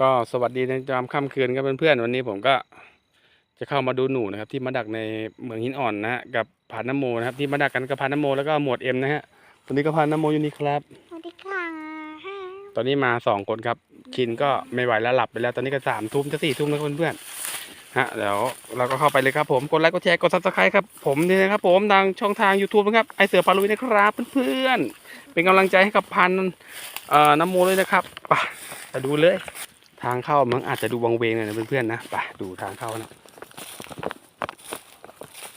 ก็สวัสดีในยามค่ำคืนครับเพื่อนๆวันนี้ผมก็จะเข้ามาดูหนูนะครับ ที่มาดักในเมืองหินอ่อนนะฮะกับผานน้ำโมนะครับ ที่มาดักกันกับผานน้ำโมแล้วก็หมวดเอ็มนะฮะวันนี้ก็ผานน้ำโมอยู่นี่ครับ สวัสดีค่ะตอนนี้มาสองคนครับชินก็ไม่ไหวแล้วหลับไปแล้วตอนนี้ก็สามทุ่มจะสี่ทุ่มแล้วเพื่อนๆฮะเดี๋ยวเราก็เข้าไปเลยครับผมกดไลค์กดแชร์กดซับสไครต์ครับผมนี่นะครับผมทางช่องทาง YouTube นะครับไอเสือพาลุยนะครับเพื่อนๆเป็นกำลังใจให้กับพันเอ่อน้ำโมเลยนะครับไปไปดูเลย ทางเข้ามันอาจจะดูวังเวงหน่อยนะเพื่อนๆนะไปดูทางเข้านะ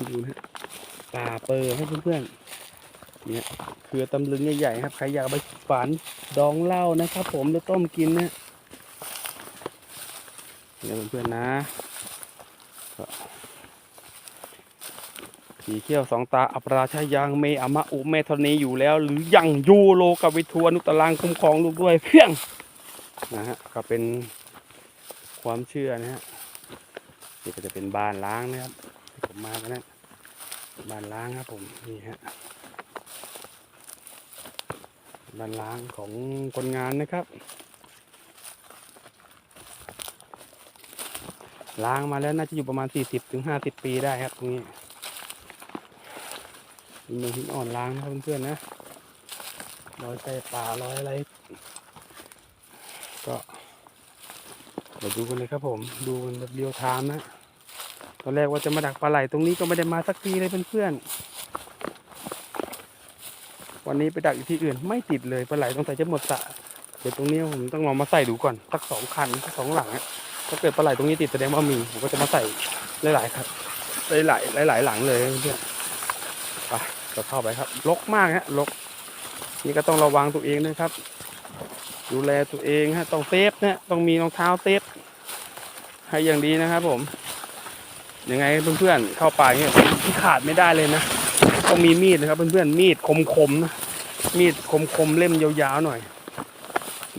ดูนะป่าเปิดให้เพื่อนๆเนี่ยคือตำลึงใหญ่ๆครับใครอยากไปฝันดองเหล้านะครับผมหรือต้มกินนะเนี่ยเพื่อนๆนะก็ผีเขี้ยวสองตาอัปราชายังเมอมะอุเมธรณีอยู่แล้ว หรือยังยูโลกับวิทัวนุตลังคุ้มครองลูกด้วยเพียง นะฮะก็เป็นความเชื่อนะฮะนี่ก็จะเป็นบ้านล้างนะครับที่ผมมากันนะบ้านล้างครับผมนี่ฮะบ้านล้างของคนงานนะครับ ล้างมาแล้วน่าจะอยู่ประมาณ 40ถึง50ปีได้ครับตรงนี้มีเมืองหินอ่อนล้างนะครับเพื่อนๆนะรอยไฟป่ารอยอะไร ก็เดี๋ยวดูกันเลยครับผมดูกันแบบเรียวไทม์นะตอนแรกว่าจะมาดักปลาไหลตรงนี้ก็ไม่ได้มาสักทีเลยเพื่อนๆวันนี้ไปดักอยู่ที่อื่นไม่ติดเลยปลาไหลต้องใส่จะหมดสะเดี๋ยวตรงนี้ผมต้องลองมาใส่ดูก่อนสักสองคันสักสองหลังอะถ้าเกิดปลาไหลตรงนี้ติดแสดงว่ามีผมก็จะมาใส่หลายๆครับหลายๆหลายๆหลังเลยเพื่อนไปเราเข้าไปครับรกมากฮะรกนี่ก็ต้องระวังตัวเองด้วยครับ ดูแลตัวเองฮะต้องเซฟนะต้องมีรองเท้าเซฟให้อย่างดีนะครับผมยังไงเพื่อนๆเข้าป่าเนี่ยที่ขาดไม่ได้เลยนะต้องมีมีดนะครับ เพื่อนๆมีดคมๆนะมีดคมๆเล่มยาวๆหน่อย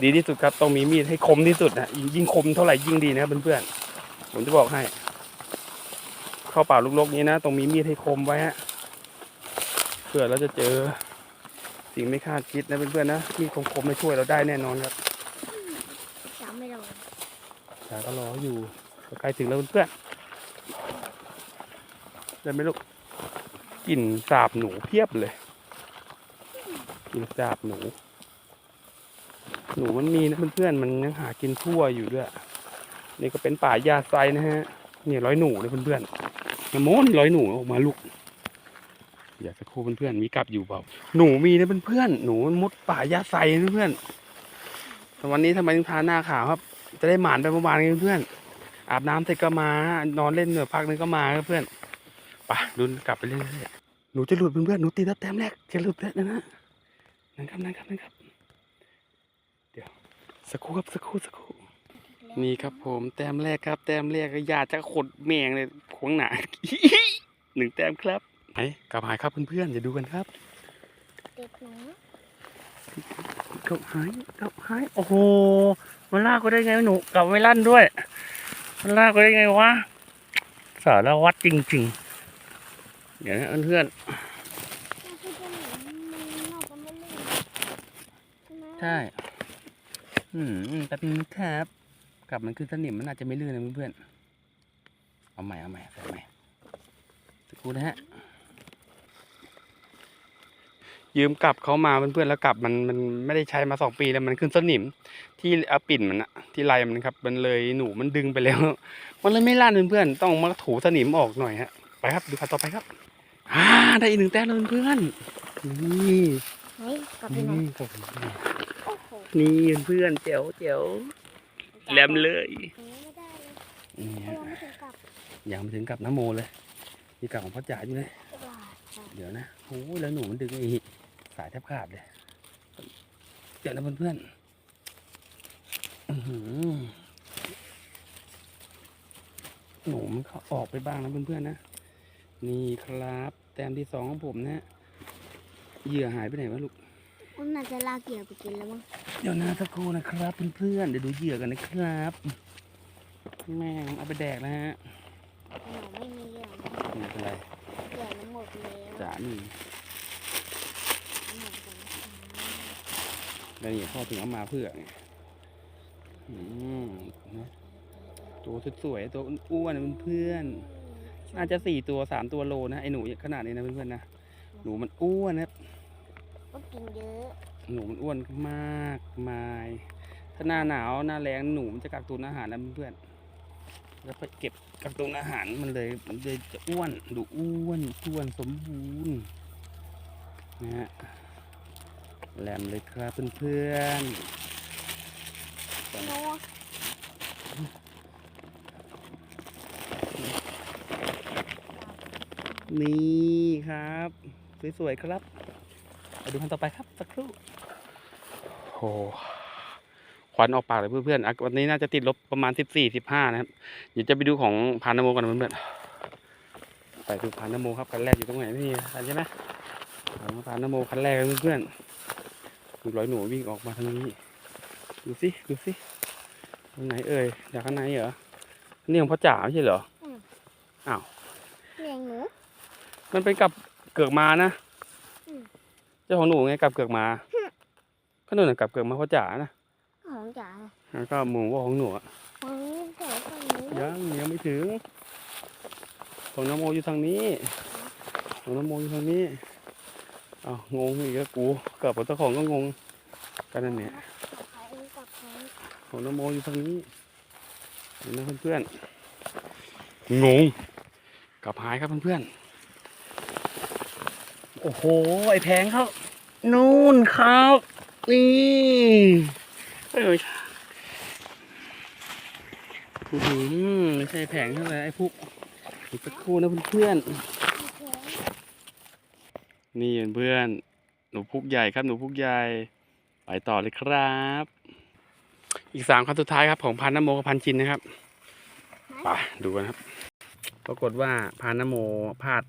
ดีที่สุดครับต้องมีมีดให้คมที่สุดนะยิ่งคมเท่าไหร่ยิ่งดีนะครับเพื่อนๆผมจะบอกให้ เข้าป่าลุกๆนี้นะต้องมีมีดให้คมไว้ฮะเพื่อเราจะเจอ สิ่งไม่คาดคิดนะเพื่อนๆนะมีดคมๆมาช่วยเราได้แน่นอนครับจำไม่ได้ชาก็รออยู่ใกล้ถึงแล้วเพื่อนๆได้ไหมลูกกลิ่นสาบหนูเพียบเลยกลิ่นสาบหนู หนูมันมีนะเพื่อนๆมันยังหากินทั่วอยู่ด้วยนี่ก็เป็นป่ายาไซนะฮะนี่ร้อยหนูเลยเพื่อนๆมะม่วงร้อยหนูออกมาลูก อยากจะคู่เพื่อนๆมีกลับอยู่เปล่าหนูมีนะเพื่อนๆหนูมุดป่ายาไซนะเพื่อนแต่วันนี้ทำไมถึงทาหน้าขาวครับ จะได้หมานไปเมื่อวานเพื่อนๆอาบน้ำเสร็จก็มานอนเล่นเหนือพักนึงก็มาเพื่อนไปดุนกลับไปเรื่อยๆหนูจะหลุดเพื่อนๆหนูตีแล้วแต้มแรกจะหลุดแล้วนะนะนั่นครับนั่นครับนั่นครับ เดี๋ยวสักครู่ครับสักครู่สักครู่นี่ครับผมแต้มแรกครับ แต้มแรกก็อยากจะขดแมงเลยขวงหนาหนึ่งแต้มครับ ไหนกลับหายครับเพื่อนๆอย่าดูกันครับเด็กหนูกลับหายกลับหายโอ้โหมันลากก็ได้ไงหนูกลับไม่ลั่นด้วย มันลากก็ได้ไงวะสารวัตรจริงๆเดี๋ยวนะเพื่อนถ้าพูดว่าหนูมันน่าจะไม่เล่นใช่ไหมๆใช่อืมแป๊บนึงครับกลับมันคือสนิมมันอาจจะไม่ลื่นนะเพื่อนๆเอาใหม่เอาใหม่ใส่ใหม่สักครู่นะฮะ ยืมกลับเขามาเพื่อนๆแล้วกลับมันมันไม่ได้ใช้มาสองปีแล้วมันขึ้นสนิม ที่เอาปิ่นมันอะที่ไรมันครับ มันเลยหนูมันดึงไปแล้ว มันเลยไม่ลั่นเพื่อนๆต้องมาถูสนิมออกหน่อยฮะไปครับดูคันต่อไปครับอ่าได้อีกหนึ่งแต้มแล้วเพื่อนๆนี่เฮ้ยกลับไปไหนนี่ครับโอ้โหนี่เพื่อนเจ๋วเจ๋วแหลมเลยยังไม่ได้เลยนี่เพราะฮะยังไม่ถึงกลับยังไม่ถึงกับน้ำโมเลยมีกับของพ่อจ๋าอยู่เลยตลาดค่ะเดี๋ยวนะโอ้ยแล้วหนูมันดึงอีก สายแทบขาดเลยเดี๋ยวนะเพื่อนๆอื้อหือหนูมันเขาออกไปบ้างนะเพื่อนๆนะ นี่ครับ แต้มที่สองของผมนะเหยื่อหายไปไหนวะลูกมันน่าจะลากเหยื่อไปกินแล้วมั้ง เดี๋ยวนะสักครู่นะครับเพื่อนๆเดี๋ยวดูเหยื่อกันนะครับ แม่งเอาไปแดกนะฮะหนูไม่มีเหยื่อไม่เป็นไรเหยื่อมันหมดแล้ว จ๋านี่ หมดแล้ว แล้วนี่พ่อถึงเอามาเพื่อไงอืมตัวสวยๆตัวอ้วนๆเพื่อนๆน่าจะสี่ตัวสามตัวโลนะไอหนูขนาดนี้นะเพื่อนๆนะหนูมันอ้วนนะครับก็กินเยอะ หนูมันอ้วนมากมาย ถ้าหน้าหนาวหน้าแรงหนูมันจะกักตุนอาหารนะเพื่อนๆแล้วไปเก็บกักตุนอาหารมันเลยมันเลยจะอ้วนดูอ้วนท้วนสมบูรณ์นะฮะ แหลมเลยครับเพื่อนโนๆนี่ครับ สวยๆครับไปดูคันต่อไปครับสักครู่โอ้ควันออกปากเลยเพื่อนๆอะวันนี้น่าจะติดลบประมาณสิบสี่สิบห้านะครับ เดี๋ยวจะไปดูของพานนโมกันนะเพื่อนๆไปดูพานนโมครับคันแรกอยู่ตรงไหนนี่ทันใช่ไหมของพานนโมคันแรกเพื่อนๆ ดูร้อยหนูวิ่งออกมาทางนี้ ดูสิ ดูสิ ตรงไหนเอ่ยจากข้างในเหรอ นี่ของพ่อจ๋าไม่ใช่เหรอเลี้ยงหนู มันเป็นกับเกือกมานะอืมเจ้าของหนูไงกับเกือกมาก็นู่นนะกับเกือกมาพ่อจ๋านะ ของจ๋าแล้วก็หมูว่าของหนูอะของนี้เดี๋ยวฝั่งนี้ยังยังไม่ถึง ของน้ำโมอยู่ทางนี้ ของน้ำโมอยู่ทางนี้ อ้าวงงอีกแล้วกูกับเจ้าของก็งงกันนั่นเนี่ยของน้ำโมอยู่ทางนี้เห็นไหมเพื่อนๆงงกับหายครับเพื่อนๆโอ้โหไอแพงเขานู่นครับนี่เอ้ยอื้อหือไม่ใช่แผงเท่าไหร่ไอ้พวกอีกสักครู่นะเพื่อนๆ นี่เพื่อนๆหนูพุกใหญ่ครับหนูพุกใหญ่ไปต่อเลยครับ อีกสามคันสุดท้ายครับของพันนโมกับพันชินนะครับไปดูกันครับ ปรากฏว่าพันนโมพลาด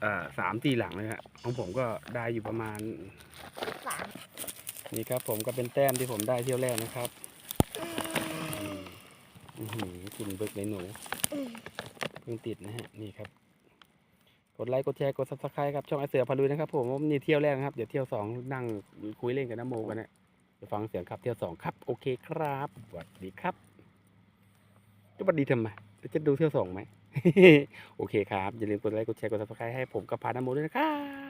เอ่อสามตีหลังเลยครับของผมก็ได้อยู่ประมาณสามนี่ครับ ผมก็เป็นแต้มที่ผมได้เที่ยวแรกนะครับอืมอื้อหือคุณเบิกในหนูอืมเพิ่งติดนะฮะนี่ครับก ดไลค์กดแชร์กดซับสไครต์ครับช่องไอเสือพาลุยนะครับผมนี่เที่ยวแรกนะครับ เดี๋ยวเที่ยวสองนั่งคุยเล่นกับน้ำโมกันนะเดี๋ยวฟังเสียงครับเที่ยวสองครับ โอเคครับสวัสดีครับจะบัดดีทำไมจะดูเที่ยวสองไหมโอเคครับ อย่าลืมกดไลค์กดแชร์กดซับสไครต์ให้ผมกับพาน้ำโมด้วยนะครับ